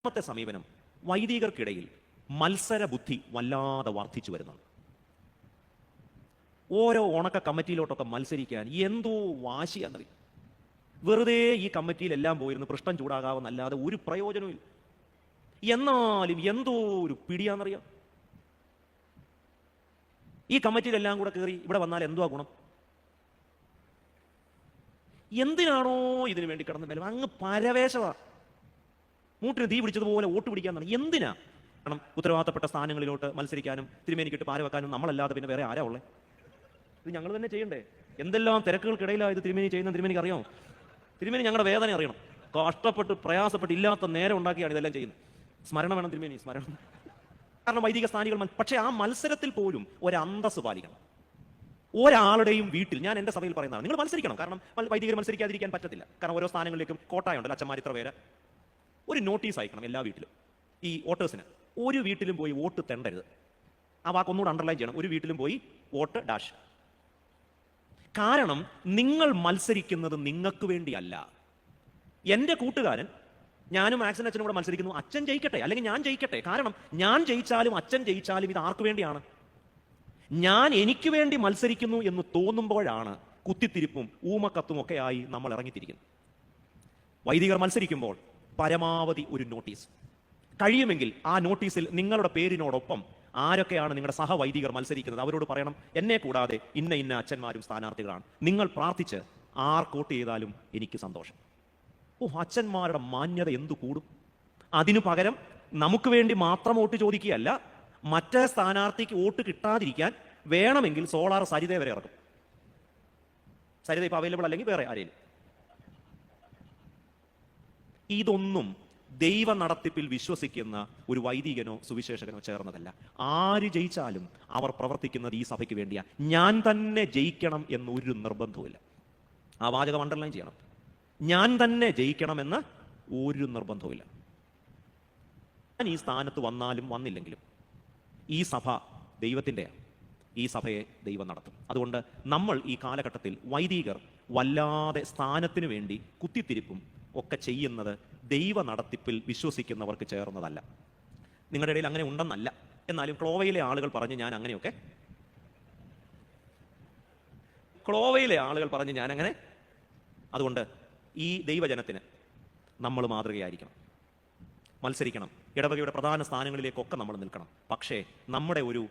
രണ്ടാമത്തെ സമീപനം വൈദികർക്കിടയിൽ മത്സര ബുദ്ധി വല്ലാതെ വർദ്ധിച്ചു വരുന്നുണ്ട്. ഓരോ ഉണക്ക കമ്മിറ്റിയിലോട്ടൊക്കെ മത്സരിക്കാൻ എന്തോ വാശിയാണെന്നറിയും വെറുതെ ഈ കമ്മിറ്റിയിലെല്ലാം പോയിരുന്ന് പൃഷ്ഠം ചൂടാകാവുന്നല്ലാതെ ഒരു പ്രയോജനവും എന്നാലും എന്തോ ഒരു പിടിയാന്നറിയാം. ഈ കമ്മിറ്റിയിലെല്ലാം കൂടെ കയറി ഇവിടെ വന്നാൽ എന്തുവാ ഗുണം? എന്തിനാണോ ഇതിനു വേണ്ടി കിടന്നു അങ്ങ് പരവേശവാ മൂട്ടിന് തീ പിടിച്ചതുപോലെ വോട്ട് പിടിക്കാൻ എന്തിനാ? കാരണം ഉത്തരവാദിത്തപ്പെട്ട സ്ഥാനങ്ങളിലോട്ട് മത്സരിക്കാനും തിരുമേനിക്കിട്ട് പാര വെക്കാനും നമ്മളല്ലാതെ പിന്നെ വേറെ ആരാ ഉള്ളേ? ഇത് ഞങ്ങൾ തന്നെ ചെയ്യണ്ടേ? എന്തെല്ലാം തിരക്കുകൾക്കിടയിലാണ് ഇത് തിരുമേനി ചെയ്യുന്ന തിരുമേനിക്ക് അറിയാമോ തിരുമേനി ഞങ്ങളുടെ വേദന അറിയണം. കഷ്ടപ്പെട്ട് പ്രയാസപ്പെട്ട് ഇല്ലാത്ത നേരം ഉണ്ടാക്കിയാണ് ഇതെല്ലാം ചെയ്യുന്നത്. സ്മരണ വേണം തിരുമേനി സ്മരണം. കാരണം വൈദിക സ്ഥാനികൾ പക്ഷേ ആ മത്സരത്തിൽ പോലും ഒരു പാലിക്കണം. ഒരാളുടെയും വീട്ടിൽ ഞാൻ എന്റെ സഭയിൽ പറയുന്നതാണ് നിങ്ങൾ മത്സരിക്കണം. കാരണം വൈദികർ മത്സരിക്കാതിരിക്കാൻ പറ്റത്തില്ല. കാരണം ഓരോ സ്ഥാനങ്ങളിലേക്കും കോട്ടായുണ്ടല്ലോ അച്ഛന്മാർ ഇത്ര പേര്. ഒരു നോട്ടീസ് അയക്കണം എല്ലാ വീട്ടിലും. ഈ വോട്ടേഴ്സിന് ഒരു വീട്ടിലും പോയി വോട്ട് തെണ്ടരുത്. ആ വാക്ക് ഒന്നുകൂടെ അണ്ടർലൈൻ ചെയ്യണം. ഒരു വീട്ടിലും പോയി വോട്ട് ഡാഷ് കാരണം നിങ്ങൾ മത്സരിക്കുന്നത് നിങ്ങൾക്ക് വേണ്ടിയല്ല. എന്റെ കൂട്ടുകാരൻ ഞാനും ആക്സൻ അച്ഛനും കൂടെ മത്സരിക്കുന്നു. അച്ഛൻ ജയിക്കട്ടെ. അല്ലെങ്കിൽ ഞാൻ ജയിക്കട്ടെ. കാരണം ഞാൻ ജയിച്ചാലും അച്ഛൻ ജയിച്ചാലും ഇത് ആർക്ക് വേണ്ടിയാണ്? ഞാൻ എനിക്ക് വേണ്ടി മത്സരിക്കുന്നു എന്ന് തോന്നുമ്പോഴാണ് കുത്തിത്തിരിപ്പും ഊമക്കത്തും ഒക്കെ ആയി നമ്മൾ ഇറങ്ങിത്തിരിക്കുന്നത്. വൈദികർ മത്സരിക്കുമ്പോൾ പരമാവധി ഒരു നോട്ടീസ്. കഴിയുമെങ്കിൽ ആ നോട്ടീസിൽ നിങ്ങളുടെ പേരിനോടൊപ്പം ആരൊക്കെയാണ് നിങ്ങളുടെ സഹവൈദികർ മത്സരിക്കുന്നത് അവരോട് പറയണം. എന്നെ കൂടാതെ ഇന്ന ഇന്ന അച്ഛന്മാരും സ്ഥാനാർത്ഥികളാണ്. നിങ്ങൾ പ്രാർത്ഥിച്ച് ആർ കോട്ട് ചെയ്താലും എനിക്ക് സന്തോഷം. ഓ അച്ഛന്മാരുടെ മാന്യത എന്തു കൂടും? അതിനു പകരം നമുക്ക് വേണ്ടി മാത്രം വോട്ട് ചോദിക്കുകയല്ല മറ്റേ സ്ഥാനാർത്ഥിക്ക് വോട്ട് കിട്ടാതിരിക്കാൻ വേണമെങ്കിൽ സോളാർ സരിത വരെ ഇറക്കും. സരിത ഇപ്പൊ അവൈലബിൾ അല്ലെങ്കിൽ വേറെ ആരെയും ഇതൊന്നും ദൈവ നടത്തിപ്പിൽ വിശ്വസിക്കുന്ന ഒരു വൈദികനോ സുവിശേഷകനോ ചേർന്നതല്ല. ആര് ജയിച്ചാലും അവർ പ്രവർത്തിക്കുന്നത് ഈ സഭയ്ക്ക് വേണ്ടിയാ. ഞാൻ തന്നെ ജയിക്കണം എന്നൊരു നിർബന്ധവുമില്ല. ആ വാചകം അണ്ടർലൈൻ ചെയ്യണം. ഞാൻ തന്നെ ജയിക്കണമെന്ന് ഒരു നിർബന്ധവുമില്ല. ഞാൻ ഈ സ്ഥാനത്ത് വന്നാലും വന്നില്ലെങ്കിലും ഈ സഭ ദൈവത്തിന്റെയാണ് ഈ സഭയെ ദൈവം നടത്തും. അതുകൊണ്ട് നമ്മൾ ഈ കാലഘട്ടത്തിൽ വൈദികർ വല്ലാതെ സ്ഥാനത്തിന് വേണ്ടി കുത്തിത്തിരിപ്പും ഒക്കെ ചെയ്യുന്നത് ദൈവ നടത്തിപ്പിൽ വിശ്വസിക്കുന്നവർക്ക് ചേർന്നതല്ല. നിങ്ങളുടെ ഇടയിൽ അങ്ങനെ ഉണ്ടെന്നല്ല. എന്നാലും ക്ലോവയിലെ ആളുകൾ പറഞ്ഞ് ഞാൻ അങ്ങനെയൊക്കെ. ക്ലോവയിലെ ആളുകൾ പറഞ്ഞ് ഞാൻ അങ്ങനെ. അതുകൊണ്ട് ഈ ദൈവജനത്തിന് നമ്മൾ മാതൃകയായിരിക്കണം. മത്സരിക്കണം. ഇടവകയുടെ പ്രധാന സ്ഥാനങ്ങളിലേക്കൊക്കെ നമ്മൾ നിൽക്കണം. പക്ഷേ നമ്മുടെ ഒരു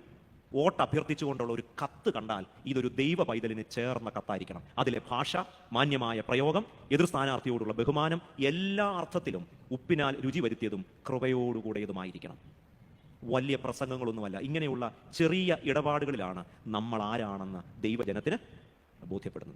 വോട്ട് അഭ്യർത്ഥിച്ചുകൊണ്ടുള്ള ഒരു കത്ത് കണ്ടാൽ ഇതൊരു ദൈവ പൈതലിന് ചേർന്ന കത്തായിരിക്കണം. അതിലെ ഭാഷ മാന്യമായ പ്രയോഗം എതിർ സ്ഥാനാർത്ഥിയോടുള്ള ബഹുമാനം എല്ലാ അർത്ഥത്തിലും ഉപ്പിനാൽ രുചി വരുത്തിയതും കൃപയോടുകൂടിയതുമായിരിക്കണം. വലിയ പ്രസംഗങ്ങളൊന്നുമല്ല. ഇങ്ങനെയുള്ള ചെറിയ ഇടപാടുകളിലാണ് നമ്മൾ ആരാണെന്ന് ദൈവജനത്തിന് ബോധ്യപ്പെടുന്നത്.